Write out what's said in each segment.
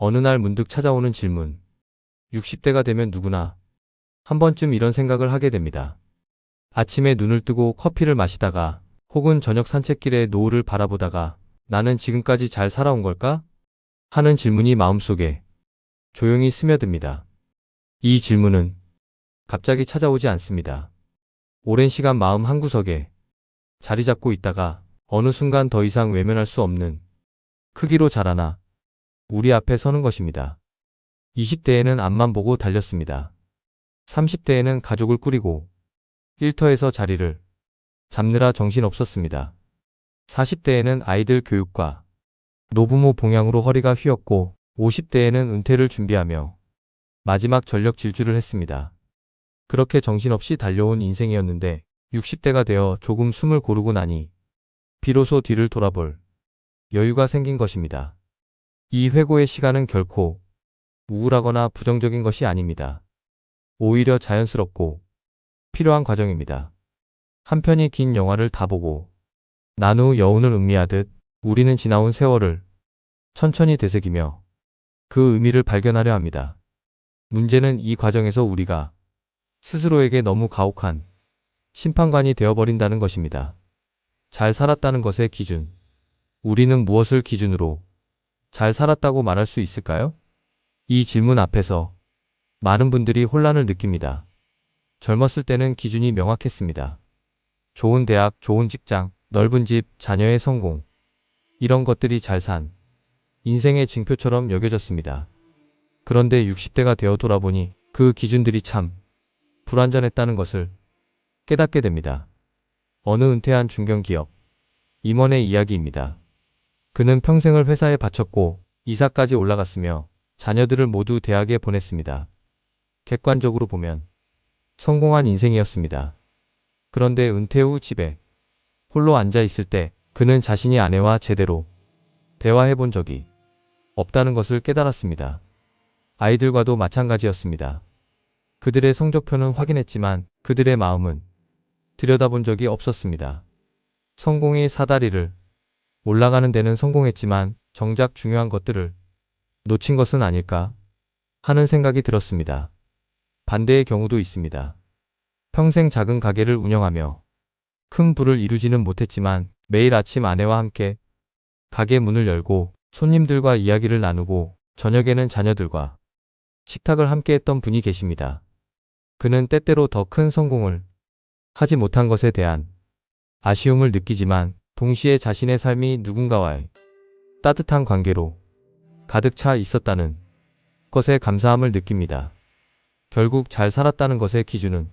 어느 날 문득 찾아오는 질문. 60대가 되면 누구나 한 번쯤 이런 생각을 하게 됩니다. 아침에 눈을 뜨고 커피를 마시다가 혹은 저녁 산책길에 노을을 바라보다가 나는 지금까지 잘 살아온 걸까? 하는 질문이 마음속에 조용히 스며듭니다. 이 질문은 갑자기 찾아오지 않습니다. 오랜 시간 마음 한구석에 자리 잡고 있다가 어느 순간 더 이상 외면할 수 없는 크기로 자라나 우리 앞에 서는 것입니다. 20대에는 앞만 보고 달렸습니다. 30대에는 가족을 꾸리고 일터에서 자리를 잡느라 정신 없었습니다. 40대에는 아이들 교육과 노부모 봉양으로 허리가 휘었고 50대에는 은퇴를 준비하며 마지막 전력 질주를 했습니다. 그렇게 정신없이 달려온 인생이었는데 60대가 되어 조금 숨을 고르고 나니 비로소 뒤를 돌아볼 여유가 생긴 것입니다. 이 회고의 시간은 결코 우울하거나 부정적인 것이 아닙니다. 오히려 자연스럽고 필요한 과정입니다. 한 편이 긴 영화를 다 보고 난 후 여운을 음미하듯 우리는 지나온 세월을 천천히 되새기며 그 의미를 발견하려 합니다. 문제는 이 과정에서 우리가 스스로에게 너무 가혹한 심판관이 되어버린다는 것입니다. 잘 살았다는 것의 기준. 우리는 무엇을 기준으로 잘 살았다고 말할 수 있을까요? 이 질문 앞에서 많은 분들이 혼란을 느낍니다. 젊었을 때는 기준이 명확했습니다. 좋은 대학, 좋은 직장, 넓은 집, 자녀의 성공. 이런 것들이 잘 산 인생의 징표처럼 여겨졌습니다. 그런데 60대가 되어 돌아보니 그 기준들이 참 불완전했다는 것을 깨닫게 됩니다. 어느 은퇴한 중견기업 임원의 이야기입니다. 그는 평생을 회사에 바쳤고 이사까지 올라갔으며 자녀들을 모두 대학에 보냈습니다. 객관적으로 보면 성공한 인생이었습니다. 그런데 은퇴 후 집에 홀로 앉아 있을 때 그는 자신이 아내와 제대로 대화해 본 적이 없다는 것을 깨달았습니다. 아이들과도 마찬가지였습니다. 그들의 성적표는 확인했지만 그들의 마음은 들여다본 적이 없었습니다. 성공의 사다리를 올라가는 데는 성공했지만 정작 중요한 것들을 놓친 것은 아닐까 하는 생각이 들었습니다. 반대의 경우도 있습니다. 평생 작은 가게를 운영하며 큰 부를 이루지는 못했지만 매일 아침 아내와 함께 가게 문을 열고 손님들과 이야기를 나누고 저녁에는 자녀들과 식탁을 함께 했던 분이 계십니다. 그는 때때로 더 큰 성공을 하지 못한 것에 대한 아쉬움을 느끼지만 동시에 자신의 삶이 누군가와의 따뜻한 관계로 가득 차 있었다는 것에 감사함을 느낍니다. 결국 잘 살았다는 것의 기준은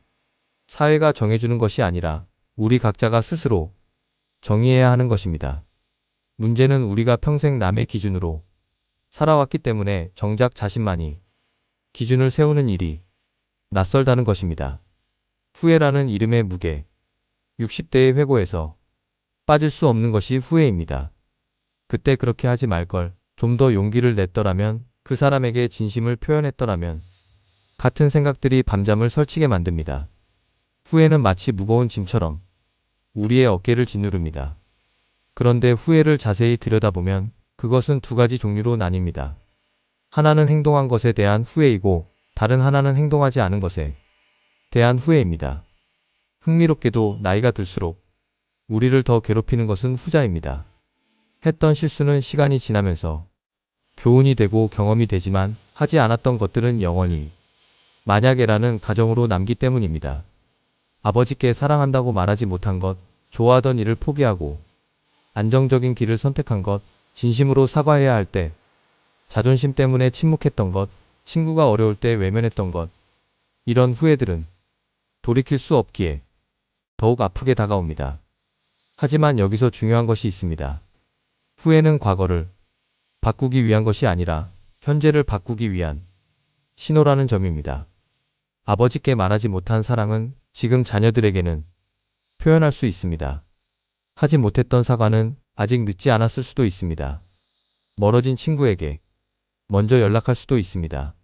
사회가 정해주는 것이 아니라 우리 각자가 스스로 정의해야 하는 것입니다. 문제는 우리가 평생 남의 기준으로 살아왔기 때문에 정작 자신만이 기준을 세우는 일이 낯설다는 것입니다. 후회라는 이름의 무게. 60대의 회고에서 빠질 수 없는 것이 후회입니다. 그때 그렇게 하지 말걸. 좀 더 용기를 냈더라면, 그 사람에게 진심을 표현했더라면, 같은 생각들이 밤잠을 설치게 만듭니다. 후회는 마치 무거운 짐처럼 우리의 어깨를 짓누릅니다. 그런데 후회를 자세히 들여다보면 그것은 두 가지 종류로 나뉩니다. 하나는 행동한 것에 대한 후회이고 다른 하나는 행동하지 않은 것에 대한 후회입니다. 흥미롭게도 나이가 들수록 우리를 더 괴롭히는 것은 후자입니다. 했던 실수는 시간이 지나면서 교훈이 되고 경험이 되지만 하지 않았던 것들은 영원히 만약에라는 가정으로 남기 때문입니다. 아버지께 사랑한다고 말하지 못한 것, 좋아하던 일을 포기하고 안정적인 길을 선택한 것, 진심으로 사과해야 할 때, 자존심 때문에 침묵했던 것, 친구가 어려울 때 외면했던 것, 이런 후회들은 돌이킬 수 없기에 더욱 아프게 다가옵니다. 하지만 여기서 중요한 것이 있습니다. 후회는 과거를 바꾸기 위한 것이 아니라 현재를 바꾸기 위한 신호라는 점입니다. 아버지께 말하지 못한 사랑은 지금 자녀들에게는 표현할 수 있습니다. 하지 못했던 사과는 아직 늦지 않았을 수도 있습니다. 멀어진 친구에게 먼저 연락할 수도 있습니다.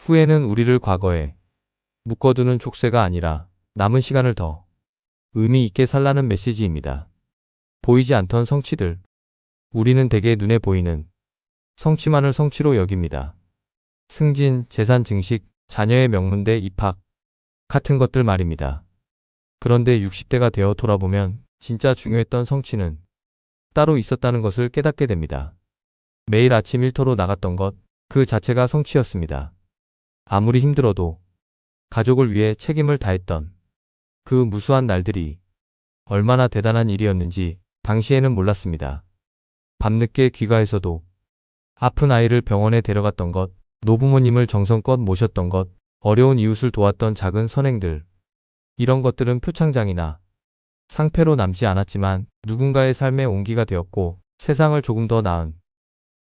후회는 우리를 과거에 묶어두는 촉새가 아니라 남은 시간을 더 의미 있게 살라는 메시지입니다. 보이지 않던 성취들. 우리는 대개 눈에 보이는 성취만을 성취로 여깁니다. 승진, 재산 증식, 자녀의 명문대 입학 같은 것들 말입니다. 그런데 60대가 되어 돌아보면 진짜 중요했던 성취는 따로 있었다는 것을 깨닫게 됩니다. 매일 아침 일터로 나갔던 것, 그 자체가 성취였습니다. 아무리 힘들어도 가족을 위해 책임을 다했던 그 무수한 날들이 얼마나 대단한 일이었는지 당시에는 몰랐습니다. 밤늦게 귀가해서도 아픈 아이를 병원에 데려갔던 것, 노부모님을 정성껏 모셨던 것, 어려운 이웃을 도왔던 작은 선행들. 이런 것들은 표창장이나 상패로 남지 않았지만 누군가의 삶의 온기가 되었고 세상을 조금 더 나은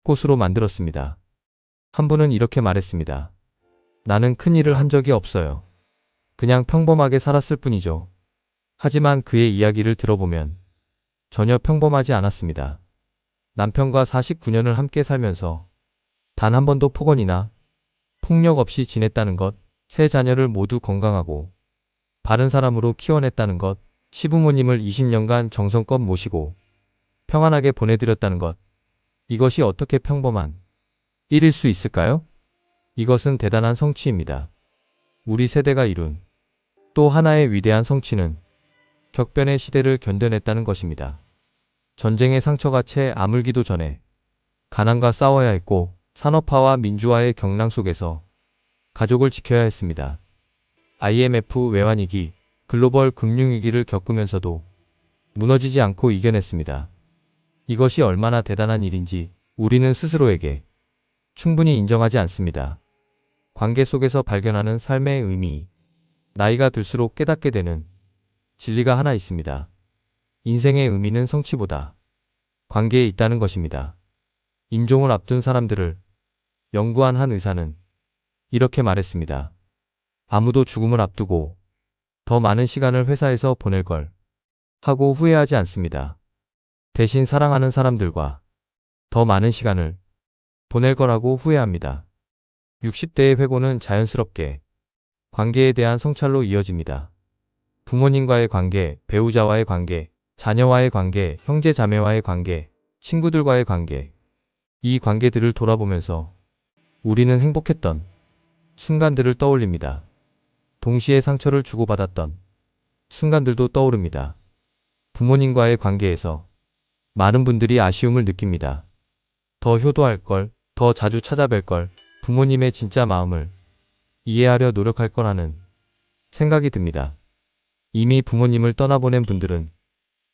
곳으로 만들었습니다. 한 분은 이렇게 말했습니다. 나는 큰 일을 한 적이 없어요. 그냥 평범하게 살았을 뿐이죠. 하지만 그의 이야기를 들어보면 전혀 평범하지 않았습니다. 남편과 49년을 함께 살면서 단 한 번도 폭언이나 폭력 없이 지냈다는 것, 세 자녀를 모두 건강하고 바른 사람으로 키워냈다는 것, 시부모님을 20년간 정성껏 모시고 평안하게 보내드렸다는 것. 이것이 어떻게 평범한 일일 수 있을까요? 이것은 대단한 성취입니다. 우리 세대가 이룬 또 하나의 위대한 성취는 격변의 시대를 견뎌냈다는 것입니다. 전쟁의 상처가 채 아물기도 전에 가난과 싸워야 했고 산업화와 민주화의 경랑 속에서 가족을 지켜야 했습니다. IMF 외환위기, 글로벌 금융위기를 겪으면서도 무너지지 않고 이겨냈습니다. 이것이 얼마나 대단한 일인지 우리는 스스로에게 충분히 인정하지 않습니다. 관계 속에서 발견하는 삶의 의미, 나이가 들수록 깨닫게 되는 진리가 하나 있습니다. 인생의 의미는 성취보다 관계에 있다는 것입니다. 임종을 앞둔 사람들을 연구한 한 의사는 이렇게 말했습니다. 아무도 죽음을 앞두고 더 많은 시간을 회사에서 보낼 걸 하고 후회하지 않습니다. 대신 사랑하는 사람들과 더 많은 시간을 보낼 거라고 후회합니다. 60대의 회고는 자연스럽게 관계에 대한 성찰로 이어집니다. 부모님과의 관계, 배우자와의 관계, 자녀와의 관계, 형제 자매와의 관계, 친구들과의 관계. 이 관계들을 돌아보면서 우리는 행복했던 순간들을 떠올립니다. 동시에 상처를 주고받았던 순간들도 떠오릅니다. 부모님과의 관계에서 많은 분들이 아쉬움을 느낍니다. 더 효도할 걸, 더 자주 찾아뵐 걸, 부모님의 진짜 마음을 이해하려 노력할 거라는 생각이 듭니다. 이미 부모님을 떠나보낸 분들은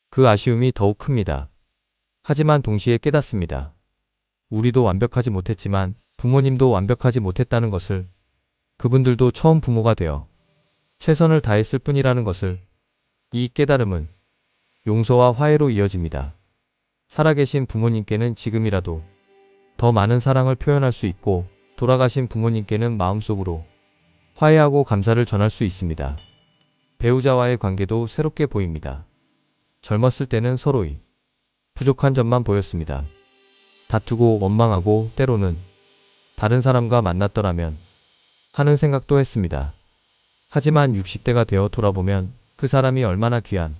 그 아쉬움이 더욱 큽니다. 하지만 동시에 깨닫습니다. 우리도 완벽하지 못했지만 부모님도 완벽하지 못했다는 것을 그분들도 처음 부모가 되어 최선을 다했을 뿐이라는 것을 이 깨달음은 용서와 화해로 이어집니다. 살아계신 부모님께는 지금이라도 더 많은 사랑을 표현할 수 있고 돌아가신 부모님께는 마음속으로 화해하고 감사를 전할 수 있습니다. 배우자와의 관계도 새롭게 보입니다. 젊었을 때는 서로의 부족한 점만 보였습니다. 다투고 원망하고 때로는 다른 사람과 만났더라면 하는 생각도 했습니다. 하지만 60대가 되어 돌아보면 그 사람이 얼마나 귀한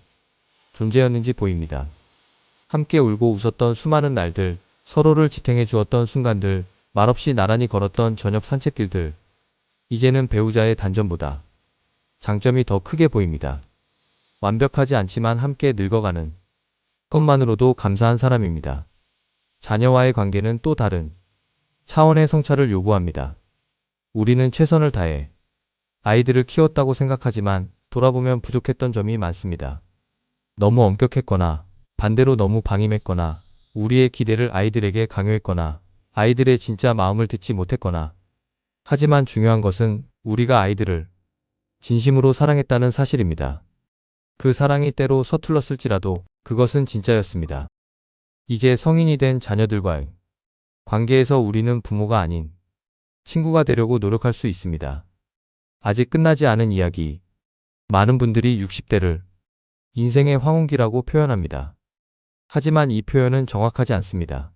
존재였는지 보입니다. 함께 울고 웃었던 수많은 날들, 서로를 지탱해 주었던 순간들, 말없이 나란히 걸었던 저녁 산책길들. 이제는 배우자의 단점보다 장점이 더 크게 보입니다. 완벽하지 않지만 함께 늙어가는 것만으로도 감사한 사람입니다. 자녀와의 관계는 또 다른 차원의 성찰을 요구합니다. 우리는 최선을 다해 아이들을 키웠다고 생각하지만 돌아보면 부족했던 점이 많습니다. 너무 엄격했거나 반대로 너무 방임했거나 우리의 기대를 아이들에게 강요했거나 아이들의 진짜 마음을 듣지 못했거나 하지만 중요한 것은 우리가 아이들을 진심으로 사랑했다는 사실입니다. 그 사랑이 때로 서툴렀을지라도 그것은 진짜였습니다. 이제 성인이 된 자녀들과의 관계에서 우리는 부모가 아닌 친구가 되려고 노력할 수 있습니다. 아직 끝나지 않은 이야기. 많은 분들이 60대를 인생의 황혼기라고 표현합니다. 하지만 이 표현은 정확하지 않습니다.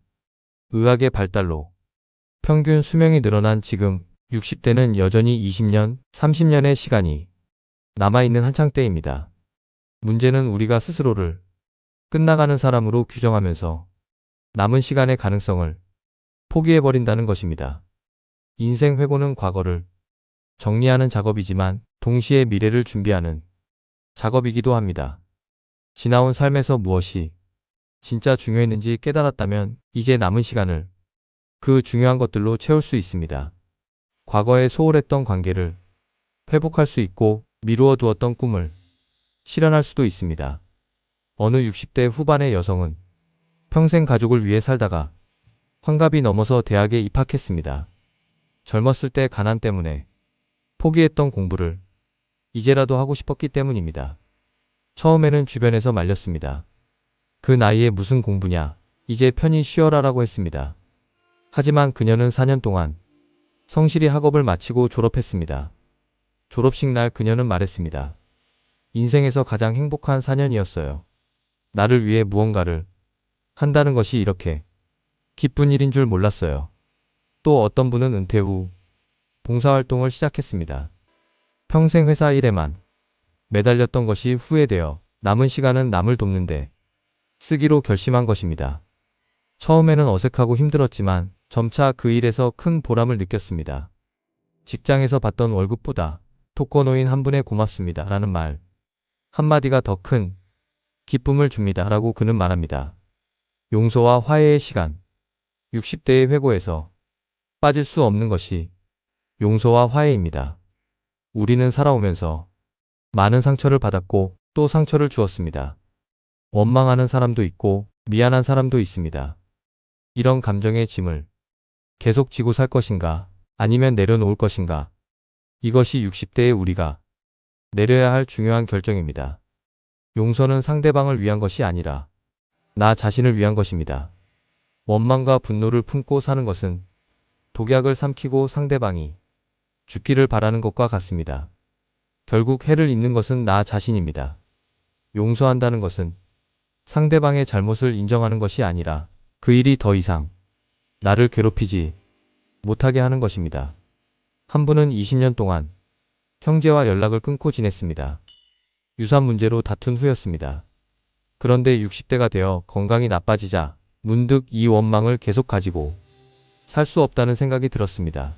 의학의 발달로 평균 수명이 늘어난 지금 60대는 여전히 20년, 30년의 시간이 남아있는 한창 때입니다. 문제는 우리가 스스로를 끝나가는 사람으로 규정하면서 남은 시간의 가능성을 포기해버린다는 것입니다. 인생 회고는 과거를 정리하는 작업이지만 동시에 미래를 준비하는 작업이기도 합니다. 지나온 삶에서 무엇이 진짜 중요했는지 깨달았다면 이제 남은 시간을 그 중요한 것들로 채울 수 있습니다. 과거에 소홀했던 관계를 회복할 수 있고 미루어 두었던 꿈을 실현할 수도 있습니다. 어느 60대 후반의 여성은 평생 가족을 위해 살다가 환갑이 넘어서 대학에 입학했습니다. 젊었을 때 가난 때문에 포기했던 공부를 이제라도 하고 싶었기 때문입니다. 처음에는 주변에서 말렸습니다. 그 나이에 무슨 공부냐, 이제 편히 쉬어라 라고 했습니다. 하지만 그녀는 4년 동안 성실히 학업을 마치고 졸업했습니다. 졸업식 날 그녀는 말했습니다. 인생에서 가장 행복한 4년이었어요. 나를 위해 무언가를 한다는 것이 이렇게 기쁜 일인 줄 몰랐어요. 또 어떤 분은 은퇴 후 봉사활동을 시작했습니다. 평생 회사 일에만 매달렸던 것이 후회되어 남은 시간은 남을 돕는데 쓰기로 결심한 것입니다. 처음에는 어색하고 힘들었지만 점차 그 일에서 큰 보람을 느꼈습니다. 직장에서 받던 월급보다 독거노인 한 분의 고맙습니다. 라는 말 한마디가 더 큰 기쁨을 줍니다. 라고 그는 말합니다. 용서와 화해의 시간 60대의 회고에서 빠질 수 없는 것이 용서와 화해입니다. 우리는 살아오면서 많은 상처를 받았고 또 상처를 주었습니다. 원망하는 사람도 있고 미안한 사람도 있습니다. 이런 감정의 짐을 계속 지고 살 것인가 아니면 내려놓을 것인가 이것이 60대의 우리가 내려야 할 중요한 결정입니다. 용서는 상대방을 위한 것이 아니라 나 자신을 위한 것입니다. 원망과 분노를 품고 사는 것은 독약을 삼키고 상대방이 죽기를 바라는 것과 같습니다. 결국 해를 입는 것은 나 자신입니다. 용서한다는 것은 상대방의 잘못을 인정하는 것이 아니라 그 일이 더 이상 나를 괴롭히지 못하게 하는 것입니다. 한 분은 20년 동안 형제와 연락을 끊고 지냈습니다. 유산 문제로 다툰 후였습니다. 그런데 60대가 되어 건강이 나빠지자 문득 이 원망을 계속 가지고 살 수 없다는 생각이 들었습니다.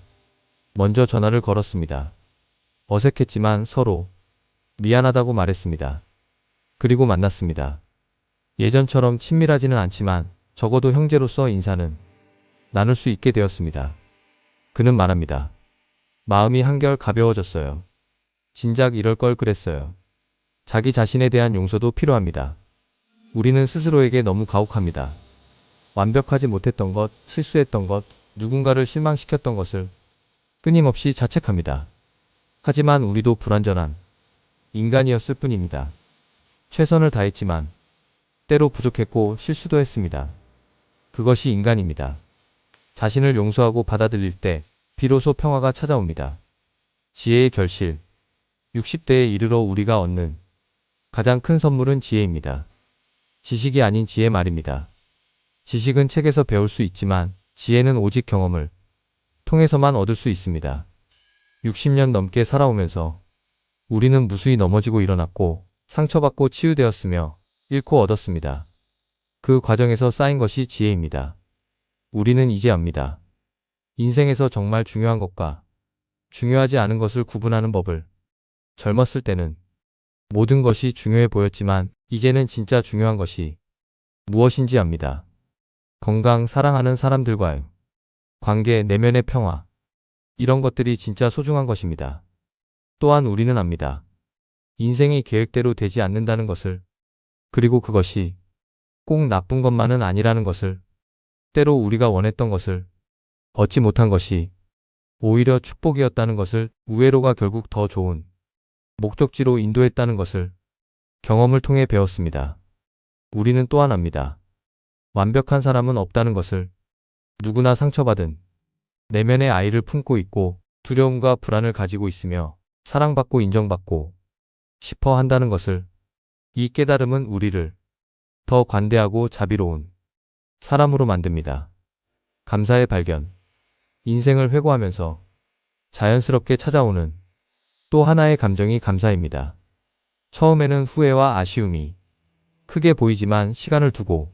먼저 전화를 걸었습니다. 어색했지만 서로 미안하다고 말했습니다. 그리고 만났습니다. 예전처럼 친밀하지는 않지만 적어도 형제로서 인사는 나눌 수 있게 되었습니다. 그는 말합니다. 마음이 한결 가벼워졌어요. 진작 이럴 걸 그랬어요. 자기 자신에 대한 용서도 필요합니다. 우리는 스스로에게 너무 가혹합니다. 완벽하지 못했던 것, 실수했던 것, 누군가를 실망시켰던 것을 끊임없이 자책합니다. 하지만 우리도 불완전한 인간이었을 뿐입니다. 최선을 다했지만 때로 부족했고 실수도 했습니다. 그것이 인간입니다. 자신을 용서하고 받아들일 때 비로소 평화가 찾아옵니다. 지혜의 결실 60대에 이르러 우리가 얻는 가장 큰 선물은 지혜입니다. 지식이 아닌 지혜 말입니다. 지식은 책에서 배울 수 있지만 지혜는 오직 경험을 통해서만 얻을 수 있습니다. 60년 넘게 살아오면서 우리는 무수히 넘어지고 일어났고 상처받고 치유되었으며 잃고 얻었습니다. 그 과정에서 쌓인 것이 지혜입니다. 우리는 이제 압니다. 인생에서 정말 중요한 것과 중요하지 않은 것을 구분하는 법을 젊었을 때는 모든 것이 중요해 보였지만 이제는 진짜 중요한 것이 무엇인지 압니다. 건강, 사랑하는 사람들과의 관계, 내면의 평화. 이런 것들이 진짜 소중한 것입니다. 또한 우리는 압니다. 인생이 계획대로 되지 않는다는 것을, 그리고 그것이 꼭 나쁜 것만은 아니라는 것을, 때로 우리가 원했던 것을 얻지 못한 것이 오히려 축복이었다는 것을, 우회로가 결국 더 좋은 목적지로 인도했다는 것을 경험을 통해 배웠습니다. 우리는 또한 압니다. 완벽한 사람은 없다는 것을 누구나 상처받은 내면의 아이를 품고 있고 두려움과 불안을 가지고 있으며 사랑받고 인정받고 싶어 한다는 것을 이 깨달음은 우리를 더 관대하고 자비로운 사람으로 만듭니다. 감사의 발견. 인생을 회고하면서 자연스럽게 찾아오는 또 하나의 감정이 감사입니다. 처음에는 후회와 아쉬움이 크게 보이지만 시간을 두고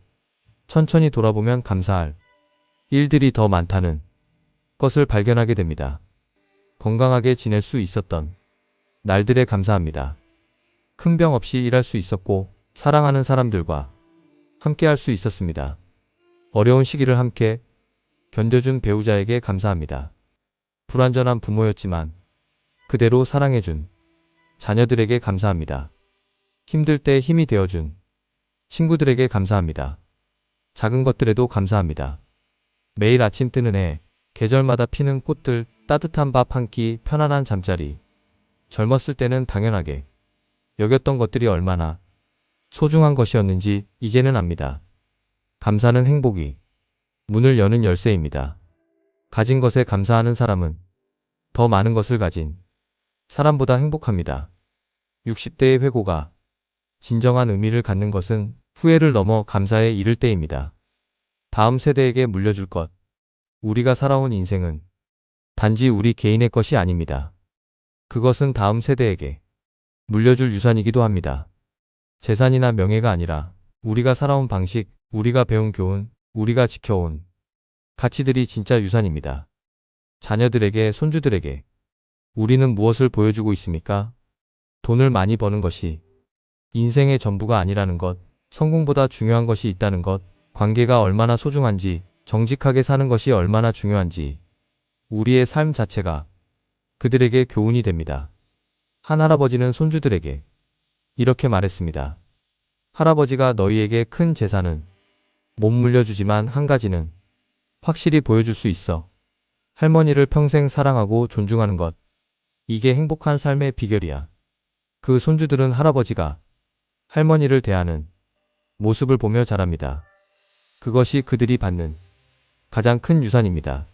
천천히 돌아보면 감사할 일들이 더 많다는 것을 발견하게 됩니다. 건강하게 지낼 수 있었던 날들에 감사합니다. 큰 병 없이 일할 수 있었고 사랑하는 사람들과 함께 할 수 있었습니다. 어려운 시기를 함께 견뎌준 배우자에게 감사합니다. 불완전한 부모였지만 그대로 사랑해준 자녀들에게 감사합니다. 힘들 때 힘이 되어준 친구들에게 감사합니다. 작은 것들에도 감사합니다. 매일 아침 뜨는 해, 계절마다 피는 꽃들, 따뜻한 밥 한 끼, 편안한 잠자리. 젊었을 때는 당연하게 여겼던 것들이 얼마나 소중한 것이었는지 이제는 압니다. 감사는 행복이 문을 여는 열쇠입니다. 가진 것에 감사하는 사람은 더 많은 것을 가진 사람보다 행복합니다. 60대의 회고가 진정한 의미를 갖는 것은 후회를 넘어 감사에 이를 때입니다. 다음 세대에게 물려줄 것. 우리가 살아온 인생은 단지 우리 개인의 것이 아닙니다. 그것은 다음 세대에게 물려줄 유산이기도 합니다. 재산이나 명예가 아니라 우리가 살아온 방식, 우리가 배운 교훈, 우리가 지켜온 가치들이 진짜 유산입니다. 자녀들에게, 손주들에게 우리는 무엇을 보여주고 있습니까? 돈을 많이 버는 것이 인생의 전부가 아니라는 것, 성공보다 중요한 것이 있다는 것, 관계가 얼마나 소중한지, 정직하게 사는 것이 얼마나 중요한지, 우리의 삶 자체가 그들에게 교훈이 됩니다. 한 할아버지는 손주들에게 이렇게 말했습니다. 할아버지가 너희에게 큰 재산은 못 물려주지만 한 가지는 확실히 보여줄 수 있어. 할머니를 평생 사랑하고 존중하는 것. 이게 행복한 삶의 비결이야. 그 손주들은 할아버지가 할머니를 대하는 모습을 보며 자랍니다. 그것이 그들이 받는 가장 큰 유산입니다.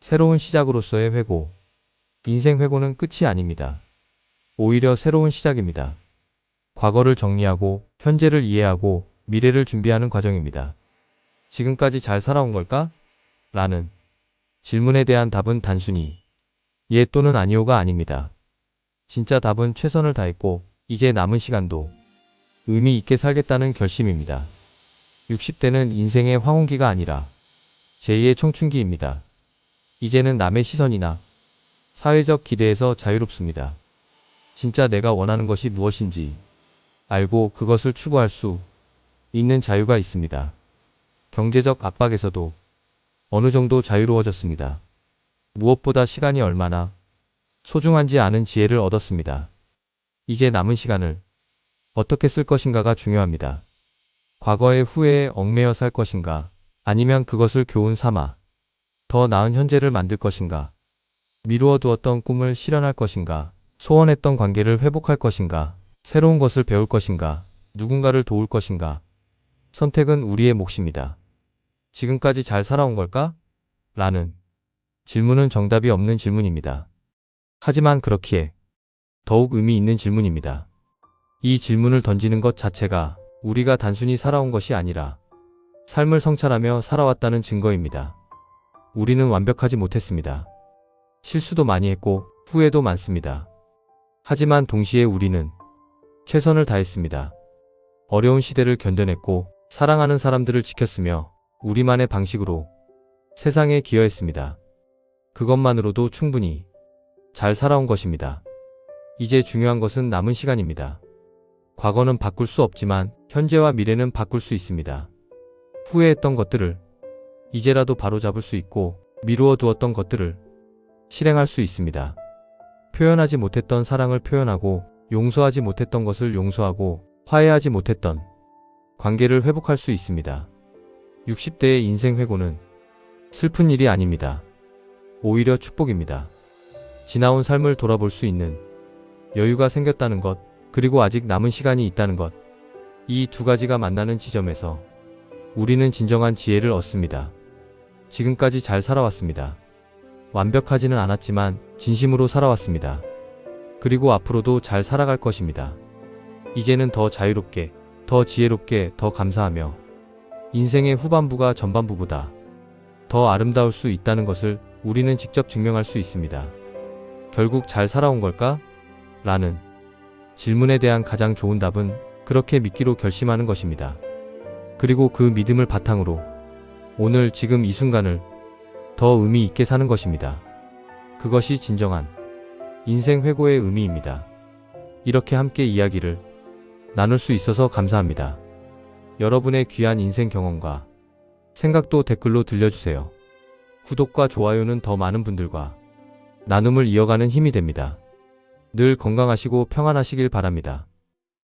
새로운 시작으로서의 회고. 인생 회고는 끝이 아닙니다. 오히려 새로운 시작입니다. 과거를 정리하고 현재를 이해하고 미래를 준비하는 과정입니다. 지금까지 잘 살아온 걸까? 라는 질문에 대한 답은 단순히 예 또는 아니오가 아닙니다. 진짜 답은 최선을 다했고 이제 남은 시간도 의미 있게 살겠다는 결심입니다. 60대는 인생의 황혼기가 아니라 제2의 청춘기입니다. 이제는 남의 시선이나 사회적 기대에서 자유롭습니다. 진짜 내가 원하는 것이 무엇인지 알고 그것을 추구할 수 있는 자유가 있습니다. 경제적 압박에서도 어느 정도 자유로워졌습니다. 무엇보다 시간이 얼마나 소중한지 아는 지혜를 얻었습니다. 이제 남은 시간을 어떻게 쓸 것인가가 중요합니다. 과거의 후회에 얽매여 살 것인가 아니면 그것을 교훈 삼아 더 나은 현재를 만들 것인가 미루어 두었던 꿈을 실현할 것인가 소원했던 관계를 회복할 것인가 새로운 것을 배울 것인가 누군가를 도울 것인가 선택은 우리의 몫입니다. 지금까지 잘 살아온 걸까? 라는 질문은 정답이 없는 질문입니다. 하지만 그렇기에 더욱 의미 있는 질문입니다. 이 질문을 던지는 것 자체가 우리가 단순히 살아온 것이 아니라 삶을 성찰하며 살아왔다는 증거입니다. 우리는 완벽하지 못했습니다. 실수도 많이 했고 후회도 많습니다. 하지만 동시에 우리는 최선을 다했습니다. 어려운 시대를 견뎌냈고 사랑하는 사람들을 지켰으며 우리만의 방식으로 세상에 기여했습니다. 그것만으로도 충분히 잘 살아온 것입니다. 이제 중요한 것은 남은 시간입니다. 과거는 바꿀 수 없지만 현재와 미래는 바꿀 수 있습니다. 후회했던 것들을 이제라도 바로잡을 수 있고 미루어 두었던 것들을 실행할 수 있습니다. 표현하지 못했던 사랑을 표현하고 용서하지 못했던 것을 용서하고 화해하지 못했던 관계를 회복할 수 있습니다. 60대의 인생 회고는 슬픈 일이 아닙니다. 오히려 축복입니다. 지나온 삶을 돌아볼 수 있는 여유가 생겼다는 것, 그리고 아직 남은 시간이 있다는 것. 이 두 가지가 만나는 지점에서 우리는 진정한 지혜를 얻습니다. 지금까지 잘 살아왔습니다. 완벽하지는 않았지만 진심으로 살아왔습니다. 그리고 앞으로도 잘 살아갈 것입니다. 이제는 더 자유롭게, 더 지혜롭게, 더 감사하며 인생의 후반부가 전반부보다 더 아름다울 수 있다는 것을 우리는 직접 증명할 수 있습니다. 결국 잘 살아온 걸까? 라는 질문에 대한 가장 좋은 답은 그렇게 믿기로 결심하는 것입니다. 그리고 그 믿음을 바탕으로 오늘 지금 이 순간을 더 의미 있게 사는 것입니다. 그것이 진정한 인생 회고의 의미입니다. 이렇게 함께 이야기를 나눌 수 있어서 감사합니다. 여러분의 귀한 인생 경험과 생각도 댓글로 들려주세요. 구독과 좋아요는 더 많은 분들과 나눔을 이어가는 힘이 됩니다. 늘 건강하시고 평안하시길 바랍니다.